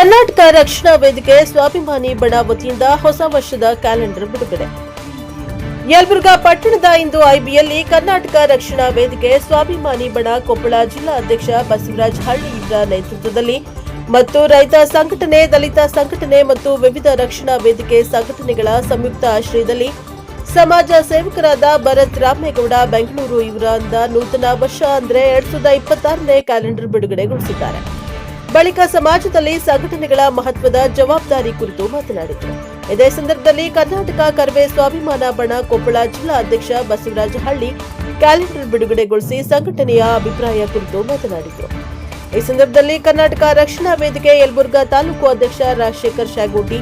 ಕರ್ನಾಟಕ ರಕ್ಷಣಾ ವೇದಿಕೆ ಸ್ವಾಭಿಮಾನಿ ಬಣ ವತಿಯಿಂದ ಹೊಸ ವರ್ಷದ ಕ್ಯಾಲೆಂಡರ್ ಬಿಡುಗಡೆ. ಯಲಬುರ್ಗಾ ಪಟ್ಟಣದ ಇಂದು ಐಬಿಯಲ್ಲಿ ಕರ್ನಾಟಕ ರಕ್ಷಣಾ ವೇದಿಕೆ ಸ್ವಾಭಿಮಾನಿ ಬಣ ಕೊಪ್ಪಳ ಜಿಲ್ಲಾ ಅಧ್ಯಕ್ಷ ಬಸವರಾಜ್ ಹಳ್ಳಿಯವರ ನೇತೃತ್ವದಲ್ಲಿ ಮತ್ತು ರೈತ ಸಂಘಟನೆ, ದಲಿತ ಸಂಘಟನೆ ಮತ್ತು ವಿವಿಧ ರಕ್ಷಣಾ ವೇದಿಕೆ ಸಂಘಟನೆಗಳ ಸಂಯುಕ್ತ ಆಶ್ರಯದಲ್ಲಿ ಸಮಾಜ ಸೇವಕರಾದ ಭರತ್ ರಾಮೇಗೌಡ ಬೆಂಗಳೂರು ಇವರಿಂದ ನೂತನ ವರ್ಷ ಅಂದರೆ ಎರಡ್ ಸಾವಿರದ ಇಪ್ಪತ್ತಾರನೇ ಕ್ಯಾಲೆಂಡರ್ ಬಿಡುಗಡೆಗೊಳಿಸಿದ್ದಾರೆ. ಬಳಿಕ ಸಮಾಜದಲ್ಲಿ ಸಂಘಟನೆಗಳ ಮಹತ್ವದ ಜವಾಬ್ದಾರಿ ಕುರಿತು ಮಾತನಾಡಿದರು. ಇದೇ ಸಂದರ್ಭದಲ್ಲಿ ಕರ್ನಾಟಕ ಕರ್ವೆ ಸ್ವಾಭಿಮಾನ ಬಣ ಕೊಪ್ಪಳ ಜಿಲ್ಲಾ ಅಧ್ಯಕ್ಷ ಬಸವರಾಜ ಹಳ್ಳಿ ಕ್ಯಾಲೆಂಡರ್ ಬಿಡುಗಡೆಗೊಳಿಸಿ ಸಂಘಟನೆಯ ಅಭಿಪ್ರಾಯ ಕುರಿತು ಮಾತನಾಡಿದರು. ಈ ಸಂದರ್ಭದಲ್ಲಿ ಕರ್ನಾಟಕ ರಕ್ಷಣಾ ವೇದಿಕೆ ಯಲಬುರ್ಗಾ ತಾಲೂಕು ಅಧ್ಯಕ್ಷ ರಾಜಶೇಖರ್ ಶಾಗೋಟಿ,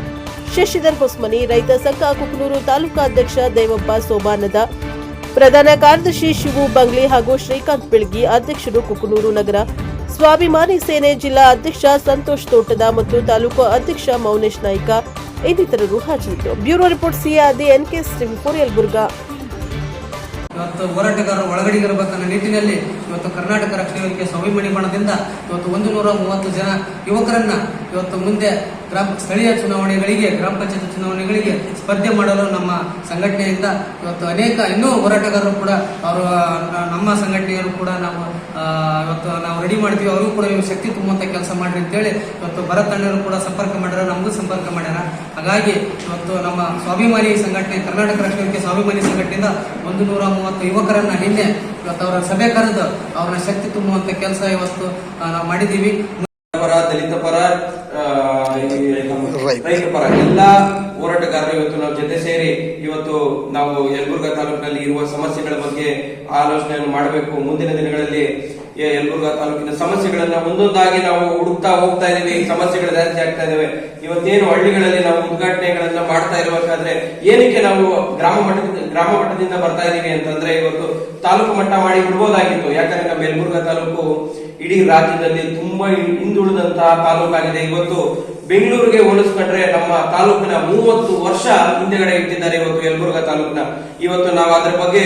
ಶಶಿಧರ್ ಹೊಸ್ಮನಿ, ರೈತ ಸಂಘ ಕುಕನೂರು ತಾಲೂಕಾ ಅಧ್ಯಕ್ಷ ದೇವಪ್ಪ ಸೋಬಾನದ ಪ್ರಧಾನ ಕಾರ್ಯದರ್ಶಿ ಶಿವು ಬಂಗ್ಲಿ ಹಾಗೂ ಶ್ರೀಕಾಂತ್ ಬೆಳಗಿ ಅಧ್ಯಕ್ಷರು ಕುಕನೂರು ನಗರ ಸ್ವಾಭಿಮಾನಿ ಸೇನೆ ಜಿಲ್ಲಾ ಅಧ್ಯಕ್ಷ ಸಂತೋಷ್ ತೋಟದ ಮತ್ತು ತಾಲೂಕು ಅಧ್ಯಕ್ಷ ಮೌನೇಶ್ ನಾಯ್ಕ ಇನ್ನಿತರರು ಹಾಜರಿದ್ದರು. Bureau report ಸಿಆರ್ಡಿ N K TV Yelburga ಇವತ್ತು ಹೋರಾಟಗಾರರು ಒಳಗಡೆಗಿರಬೇಕನ್ನ ನಿಟ್ಟಿನಲ್ಲಿ ಇವತ್ತು ಕರ್ನಾಟಕ ರಕ್ಷಣೆ ಸ್ವಾಭಿಮಾನಿ ಬಣದಿಂದ ಇವತ್ತು ಒಂದು ನೂರ ಮೂವತ್ತು ಜನ ಯುವಕರನ್ನ ಇವತ್ತು ಮುಂದೆ ಗ್ರಾಮ, ಸ್ಥಳೀಯ ಚುನಾವಣೆಗಳಿಗೆ, ಗ್ರಾಮ ಪಂಚಾಯತ್ ಚುನಾವಣೆಗಳಿಗೆ ಸ್ಪರ್ಧೆ ಮಾಡಲು ನಮ್ಮ ಸಂಘಟನೆಯಿಂದ ಇವತ್ತು ಅನೇಕ, ಇನ್ನೂ ಹೋರಾಟಗಾರರು ಕೂಡ ಅವರು ನಮ್ಮ ಸಂಘಟನೆಯವರು ಕೂಡ ನಾವು ಇವತ್ತು ನಾವು ರೆಡಿ ಮಾಡ್ತೀವಿ. ಅವರು ಕೂಡ ನೀವು ಶಕ್ತಿ ತುಂಬುವಂತ ಕೆಲಸ ಮಾಡ್ರಿ ಅಂತೇಳಿ ಇವತ್ತು ಭರತ್ ಕೂಡ ಸಂಪರ್ಕ ಮಾಡ್ಯಾರ, ನಮಗೂ ಸಂಪರ್ಕ ಮಾಡ್ಯಾರ. ಹಾಗಾಗಿ ಇವತ್ತು ನಮ್ಮ ಸ್ವಾಭಿಮಾನಿ ಸಂಘಟನೆ, ಕರ್ನಾಟಕ ರಾಷ್ಟ್ರಕ್ಕೆ ಸ್ವಾಭಿಮಾನಿ ಸಂಘಟನೆಯಿಂದ ಒಂದು ನೂರ ಮೂವತ್ತು ಯುವಕರನ್ನ ನಿನ್ನೆ ಇವತ್ತು ಅವರ ಸಭೆ ಕರೆದು ಅವರ ಶಕ್ತಿ ತುಂಬುವಂತ ಕೆಲಸ ಇವತ್ತು ನಾವು ಮಾಡಿದ್ದೀವಿ. ದಲಿತ ಪರ ರೈತ ಪರ ಎಲ್ಲ ಹೋರಾಟಗಾರರು ಇವತ್ತು ನಾವು ಜೊತೆ ಸೇರಿ ಇವತ್ತು ನಾವು ಯಲಬುರ್ಗಾ ತಾಲೂಕಿನಲ್ಲಿ ಇರುವ ಸಮಸ್ಯೆಗಳ ಬಗ್ಗೆ ಆಲೋಚನೆಯನ್ನು ಮಾಡಬೇಕು. ಮುಂದಿನ ದಿನಗಳಲ್ಲಿ ಯಲಬುರ್ಗಾ ತಾಲೂಕಿನ ಸಮಸ್ಯೆಗಳನ್ನ ಒಂದೊಂದಾಗಿ ನಾವು ಹುಡುಕ್ತಾ ಹೋಗ್ತಾ ಇದ್ದೀವಿ. ಸಮಸ್ಯೆಗಳು ಜಾಸ್ತಿ ಆಗ್ತಾ ಇದಾವೆ ಇವತ್ತೇನು ಹಳ್ಳಿಗಳಲ್ಲಿ ನಾವು ಉದ್ಘಾಟನೆಗಳನ್ನ ಮಾಡ್ತಾ ಇರಬೇಕಾದ್ರೆ ಏನಕ್ಕೆ ನಾವು ಗ್ರಾಮ ಮಟ್ಟದಿಂದ ಗ್ರಾಮ ಮಟ್ಟದಿಂದ ಬರ್ತಾ ಇದೀವಿ ಅಂತಂದ್ರೆ ಇವತ್ತು ತಾಲೂಕು ಮಟ್ಟ ಮಾಡಿ ಬಿಡ್ಬೋದಾಗಿತ್ತು. ಯಾಕಂದ್ರೆ ನಮ್ಮ ತಾಲೂಕು ಇಡೀ ರಾಜ್ಯದಲ್ಲಿ ತುಂಬಾ ಹಿಂದುಳಿದಂತಹ ತಾಲೂಕಾಗಿದೆ. ಇವತ್ತು ಬೆಂಗಳೂರಿಗೆ ಹೋಲಿಸ್ಕೊಂಡ್ರೆ ನಮ್ಮ ತಾಲೂಕಿನ ಮೂವತ್ತು ವರ್ಷ ಹಿಂದೆಗಡೆ ಇಟ್ಟಿದ್ದಾರೆ ಇವತ್ತು ಯಲಬುರ್ಗಾ ತಾಲೂಕಿನ. ಇವತ್ತು ನಾವು ಅದರ ಬಗ್ಗೆ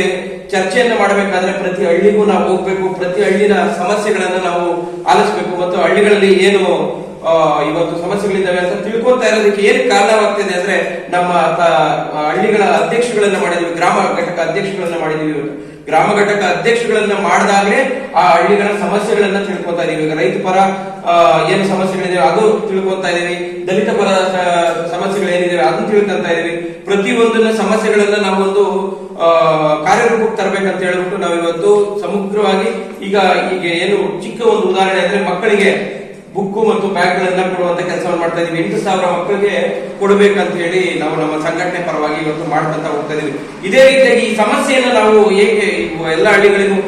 ಚರ್ಚೆಯನ್ನ ಮಾಡಬೇಕಾದ್ರೆ ಪ್ರತಿ ಹಳ್ಳಿಗೂ ನಾವು ಹೋಗ್ಬೇಕು, ಪ್ರತಿ ಹಳ್ಳಿನ ಸಮಸ್ಯೆಗಳನ್ನ ನಾವು ಆಲಿಸ್ಬೇಕು ಮತ್ತು ಹಳ್ಳಿಗಳಲ್ಲಿ ಏನು ಇವತ್ತು ಸಮಸ್ಯೆಗಳಿದ್ದಾವೆ ಅಂತ ತಿಳ್ಕೊಂತಾ ಇರೋದಕ್ಕೆ ಏನ್ ಕಾರಣವಾಗ್ತಿದೆ ಅಂದ್ರೆ ನಮ್ಮ ಹಳ್ಳಿಗಳ ಅಧ್ಯಕ್ಷಗಳನ್ನ ಮಾಡಿದ್ವಿ, ಗ್ರಾಮ ಘಟಕ ಅಧ್ಯಕ್ಷಗಳನ್ನ ಮಾಡಿದೀವಿ ಇವತ್ತು. ಗ್ರಾಮ ಘಟಕ ಅಧ್ಯಕ್ಷಗಳನ್ನ ಮಾಡಿದಾಗಲೇ ಆ ಹಳ್ಳಿಗಳ ಸಮಸ್ಯೆಗಳನ್ನ ತಿಳ್ಕೊತಾ ಇದೀವಿ. ಈಗ ರೈತ ಪರ ಏನು ಸಮಸ್ಯೆಗಳಿದೆ ಅದು ತಿಳ್ಕೊತಾ ಇದೀವಿ. ದಲಿತ ಪರ ಸಮಸ್ಯೆಗಳು ಏನಿದೆ ಅದನ್ನ ತಿಳ್ಕೊಂತ ಇದೀವಿ. ಪ್ರತಿಯೊಂದನ್ನ ಸಮಸ್ಯೆಗಳನ್ನ ನಾವೊಂದು ಕಾರ್ಯರೂಪಕ್ಕೆ ತರಬೇಕಂತ ಹೇಳ್ಬಿಟ್ಟು ನಾವಿವತ್ತು ಸಮಗ್ರವಾಗಿ ಈಗ ಈಗ ಏನು ಚಿಕ್ಕ ಒಂದು ಉದಾಹರಣೆ ಅಂದ್ರೆ ಮಕ್ಕಳಿಗೆ ಬುಕ್ಕು ಮತ್ತು ಬ್ಯಾಗ್ ಗಳನ್ನ ಕೊಡುವಂತ ಕೆಲಸವನ್ನು ಮಾಡ್ತಾ ಇದೀವಿ ಎಂಟು ಸಾವಿರ ಮಕ್ಕಳಿಗೆ ಕೊಡಬೇಕಂತ ಹೇಳಿ ನಾವು ನಮ್ಮ ಸಂಘಟನೆ ಪರವಾಗಿ ಇವತ್ತು ಮಾಡ್ಕೊಂತ ಹೋಗ್ತಾ ಇದೀವಿ ಇದೇ ರೀತಿಯಾಗಿ ಈ ಸಮಸ್ಯೆಯನ್ನ ನಾವು ಹೇಗೆ ಎಲ್ಲ ಹಳ್ಳಿಗಳಿಗೂ